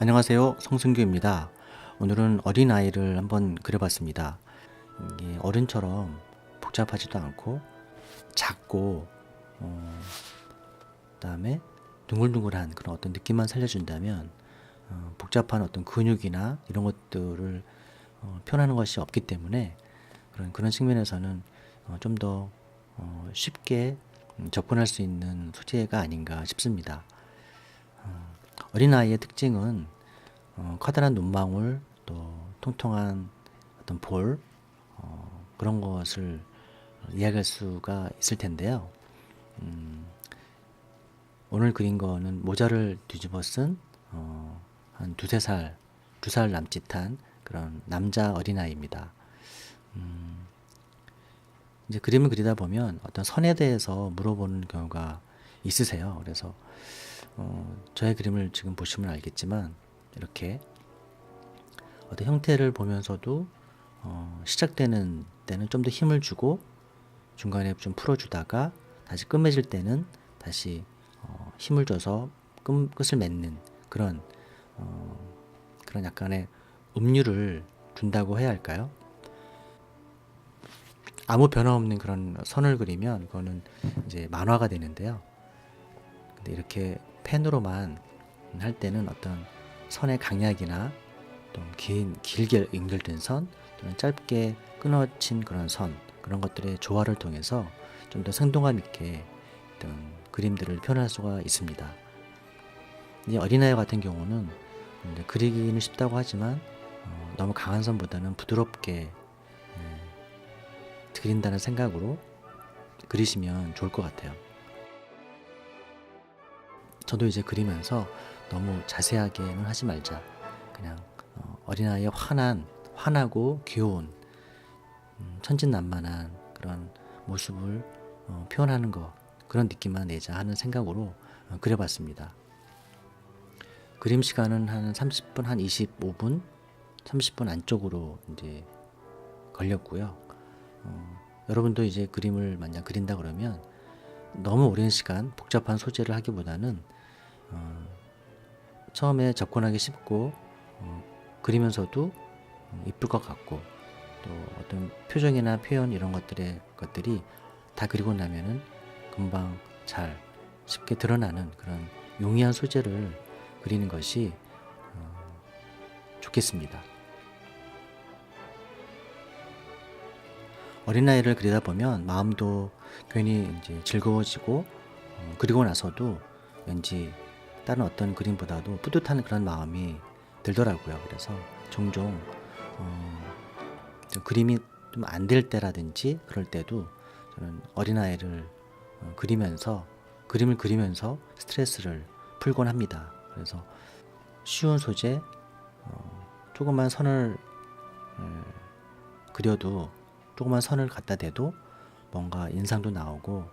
안녕하세요. 성승규입니다. 오늘은 어린아이를 한번 그려봤습니다. 이게 어른처럼 복잡하지도 않고 작고 어, 그다음에 둥글둥글한 그런 어떤 느낌만 살려준다면 어, 복잡한 어떤 근육이나 이런 것들을 어, 표현하는 것이 없기 때문에 그런 그런 측면에서는 어, 좀더 어, 쉽게 음, 접근할 수 있는 소재가 아닌가 싶습니다. 어, 어린아이의 특징은 어, 커다란 눈망울 또 통통한 어떤 볼 어, 그런 것을 이야기할 수가 있을 텐데요. 음, 오늘 그린 거는 모자를 뒤집어 쓴 어, 한 두세 살, 두 살 남짓한 그런 남자 어린아이입니다. 음, 이제 그림을 그리다 보면 어떤 선에 대해서 물어보는 경우가 있으세요. 그래서 어, 저의 그림을 지금 보시면 알겠지만 이렇게 어떤 형태를 보면서도 어, 시작되는 때는 좀 더 힘을 주고 중간에 좀 풀어주다가 다시 끝맺을 때는 다시 어, 힘을 줘서 끝, 끝을 맺는 그런 어, 그런 약간의 음률을 준다고 해야 할까요? 아무 변화 없는 그런 선을 그리면 그거는 이제 만화가 되는데요. 근데 이렇게 펜으로만 할 때는 어떤 선의 강약이나 또 긴, 길게 연결된 선, 또는 짧게 끊어진 그런 선, 그런 것들의 조화를 통해서 좀 더 생동감 있게 어떤 그림들을 표현할 수가 있습니다. 이 어린아이 같은 경우는 이제 그리기는 쉽다고 하지만 어, 너무 강한 선보다는 부드럽게 예, 그린다는 생각으로 그리시면 좋을 것 같아요. 저도 이제 그리면서 너무 자세하게는 하지 말자. 그냥 어, 어린아이의 환한, 환하고 귀여운 음, 천진난만한 그런 모습을 어, 표현하는 것 그런 느낌만 내자 하는 생각으로 어, 그려봤습니다. 그림 시간은 한 30분, 한 25분, 30분 안쪽으로 이제 걸렸고요. 어, 여러분도 이제 그림을 만약 그린다 그러면 너무 오랜 시간 복잡한 소재를 하기보다는 어, 처음에 접근하기 쉽고 어, 그리면서도 어, 이쁠 것 같고 또 어떤 표정이나 표현 이런 것들의 것들이 다 그리고 나면은 금방 잘 쉽게 드러나는 그런 용이한 소재를 그리는 것이 어, 좋겠습니다. 어린아이를 그리다 보면 마음도 괜히 이제 즐거워지고 어, 그리고 나서도 왠지 다른 어떤 그림보다도 뿌듯한 그런 마음이 들더라고요. 그래서 종종 어, 좀 그림이 좀 안 될 때라든지 그럴 때도 저는 어린아이를 어, 그리면서 그림을 그리면서 스트레스를 풀곤 합니다. 그래서 쉬운 소재, 어, 조그만 선을 에, 그려도 조그만 선을 갖다 대도 뭔가 인상도 나오고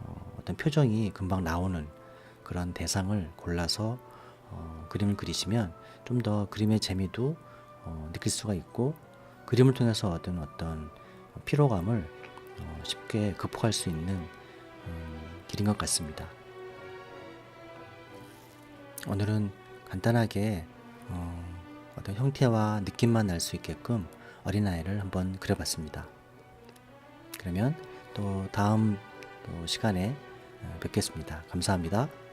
어, 어떤 표정이 금방 나오는 그런 대상을 골라서 어, 그림을 그리시면 좀 더 그림의 재미도 어, 느낄 수가 있고 그림을 통해서 얻은 어떤 피로감을 어, 쉽게 극복할 수 있는 음, 길인 것 같습니다. 오늘은 간단하게 어, 어떤 형태와 느낌만 날수 있게끔 어린아이를 한번 그려봤습니다. 그러면 또 다음 또 시간에 어, 뵙겠습니다. 감사합니다.